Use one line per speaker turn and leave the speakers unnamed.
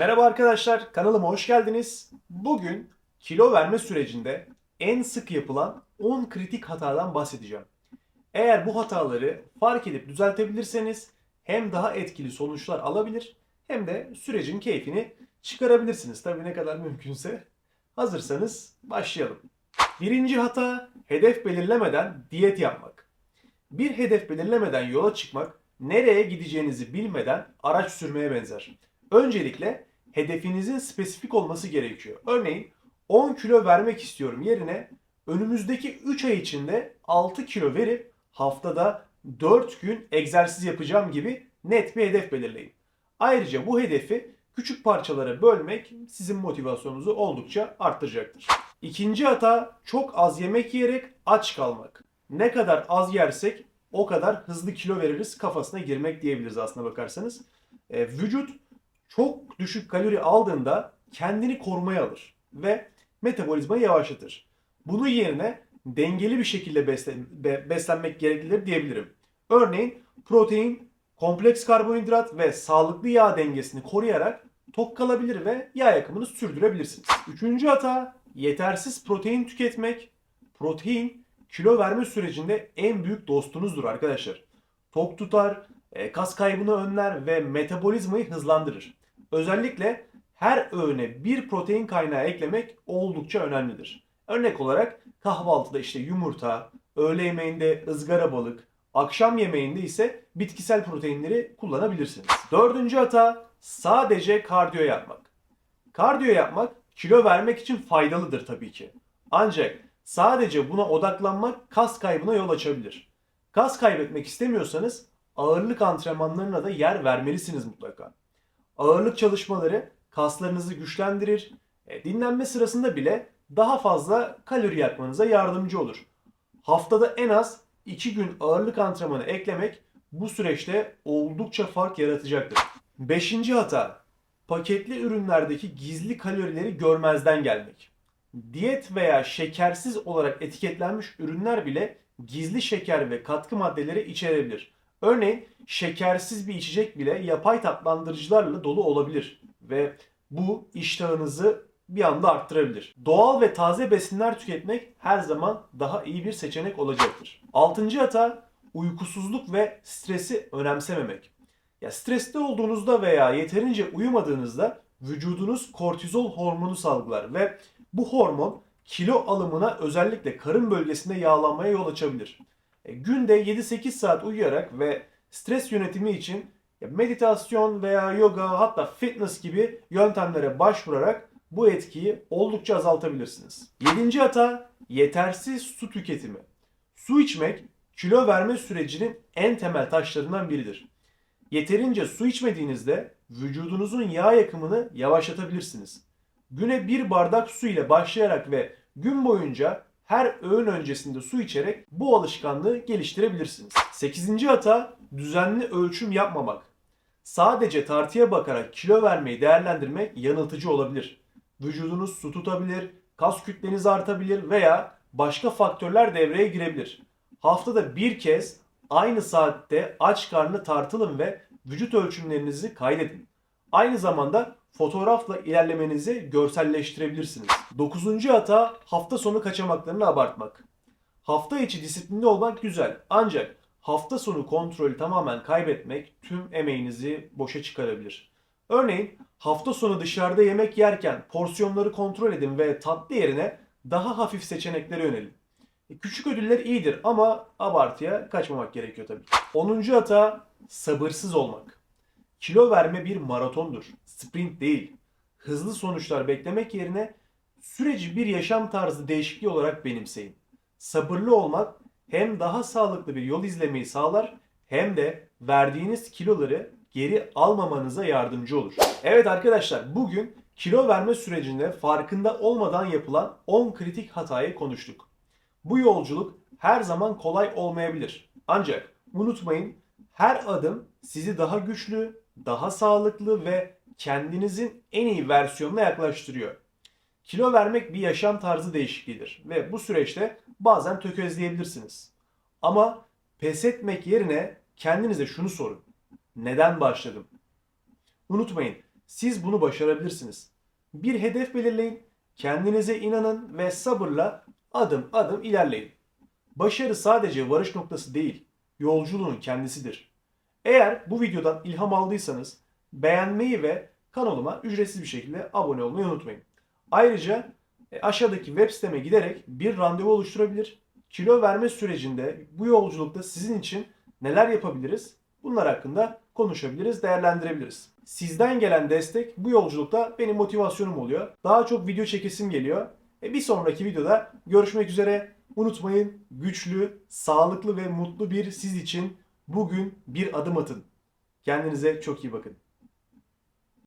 Merhaba arkadaşlar, kanalıma hoş geldiniz. Bugün kilo verme sürecinde en sık yapılan 10 kritik hatadan bahsedeceğim. Eğer bu hataları fark edip düzeltebilirseniz hem daha etkili sonuçlar alabilir hem de sürecin keyfini çıkarabilirsiniz. Tabii ne kadar mümkünse. Hazırsanız başlayalım. Birinci hata hedef belirlemeden diyet yapmak. Bir hedef belirlemeden yola çıkmak nereye gideceğinizi bilmeden araç sürmeye benzer. Öncelikle hedefinizin spesifik olması gerekiyor. Örneğin 10 kilo vermek istiyorum yerine önümüzdeki 3 ay içinde 6 kilo verip haftada 4 gün egzersiz yapacağım gibi net bir hedef belirleyin. Ayrıca bu hedefi küçük parçalara bölmek sizin motivasyonunuzu oldukça arttıracaktır. İkinci hata çok az yemek yiyerek aç kalmak. Ne kadar az yersek o kadar hızlı kilo veririz kafasına girmek diyebiliriz aslına bakarsanız. E, vücut çok düşük kalori aldığında kendini korumaya alır ve metabolizmayı yavaşlatır. Bunun yerine dengeli bir şekilde beslen- be- beslenmek gereklidir diyebilirim. Örneğin protein, kompleks karbonhidrat ve sağlıklı yağ dengesini koruyarak tok kalabilir ve yağ yakımını sürdürebilirsiniz. Üçüncü hata yetersiz protein tüketmek. Protein kilo verme sürecinde en büyük dostunuzdur arkadaşlar. Tok tutar, e, kas kaybını önler ve metabolizmayı hızlandırır. Özellikle her öğüne bir protein kaynağı eklemek oldukça önemlidir. Örnek olarak kahvaltıda işte yumurta, öğle yemeğinde ızgara balık, akşam yemeğinde ise bitkisel proteinleri kullanabilirsiniz. Dördüncü hata sadece kardiyo yapmak. Kardiyo yapmak kilo vermek için faydalıdır tabii ki. Ancak sadece buna odaklanmak kas kaybına yol açabilir. Kas kaybetmek istemiyorsanız ağırlık antrenmanlarına da yer vermelisiniz mutlaka. Ağırlık çalışmaları kaslarınızı güçlendirir. E, dinlenme sırasında bile daha fazla kalori yakmanıza yardımcı olur. Haftada en az 2 gün ağırlık antrenmanı eklemek bu süreçte oldukça fark yaratacaktır. Beşinci hata paketli ürünlerdeki gizli kalorileri görmezden gelmek. Diyet veya şekersiz olarak etiketlenmiş ürünler bile gizli şeker ve katkı maddeleri içerebilir. Örneğin şekersiz bir içecek bile yapay tatlandırıcılarla dolu olabilir ve bu iştahınızı bir anda arttırabilir. Doğal ve taze besinler tüketmek her zaman daha iyi bir seçenek olacaktır. Altıncı hata uykusuzluk ve stresi önemsememek. Ya stresli olduğunuzda veya yeterince uyumadığınızda vücudunuz kortizol hormonu salgılar ve bu hormon kilo alımına özellikle karın bölgesinde yağlanmaya yol açabilir. E, günde 7-8 saat uyuyarak ve stres yönetimi için meditasyon veya yoga hatta fitness gibi yöntemlere başvurarak bu etkiyi oldukça azaltabilirsiniz. Yedinci hata yetersiz su tüketimi. Su içmek kilo verme sürecinin en temel taşlarından biridir. Yeterince su içmediğinizde vücudunuzun yağ yakımını yavaşlatabilirsiniz. Güne bir bardak su ile başlayarak ve gün boyunca her öğün öncesinde su içerek bu alışkanlığı geliştirebilirsiniz. 8. hata düzenli ölçüm yapmamak. Sadece tartıya bakarak kilo vermeyi değerlendirmek yanıltıcı olabilir. Vücudunuz su tutabilir, kas kütleniz artabilir veya başka faktörler devreye girebilir. Haftada bir kez aynı saatte aç karnı tartılın ve vücut ölçümlerinizi kaydedin. Aynı zamanda fotoğrafla ilerlemenizi görselleştirebilirsiniz. Dokuzuncu hata hafta sonu kaçamaklarını abartmak. Hafta içi disiplinli olmak güzel ancak hafta sonu kontrolü tamamen kaybetmek tüm emeğinizi boşa çıkarabilir. Örneğin hafta sonu dışarıda yemek yerken porsiyonları kontrol edin ve tatlı yerine daha hafif seçeneklere yönelin. E, Küçük ödüller iyidir ama abartıya kaçmamak gerekiyor tabii. 10. hata sabırsız olmak. Kilo verme bir maratondur. Sprint değil. Hızlı sonuçlar beklemek yerine süreci bir yaşam tarzı değişikliği olarak benimseyin. Sabırlı olmak hem daha sağlıklı bir yol izlemeyi sağlar hem de verdiğiniz kiloları geri almamanıza yardımcı olur. Evet arkadaşlar bugün kilo verme sürecinde farkında olmadan yapılan 10 kritik hatayı konuştuk. Bu yolculuk her zaman kolay olmayabilir. Ancak unutmayın her adım sizi daha güçlü, daha sağlıklı ve kendinizin en iyi versiyonuna yaklaştırıyor. Kilo vermek bir yaşam tarzı değişikliğidir ve bu süreçte bazen tökezleyebilirsiniz. Ama pes etmek yerine kendinize şunu sorun. Neden başladım? Unutmayın, Siz bunu başarabilirsiniz. Bir hedef belirleyin, kendinize inanın ve sabırla adım adım ilerleyin. Başarı sadece varış noktası değil, yolculuğun kendisidir. Eğer bu videodan ilham aldıysanız beğenmeyi ve kanalıma ücretsiz bir şekilde abone olmayı unutmayın. Ayrıca e, aşağıdaki web siteme giderek bir randevu oluşturabilir. Kilo verme sürecinde bu yolculukta sizin için neler yapabiliriz? Bunlar hakkında konuşabiliriz, değerlendirebiliriz. Sizden gelen destek bu yolculukta benim motivasyonum oluyor. Daha çok video çekesim geliyor. E bir sonraki videoda görüşmek üzere. Unutmayın güçlü, sağlıklı ve mutlu bir siz için bugün bir adım atın. Kendinize çok iyi bakın.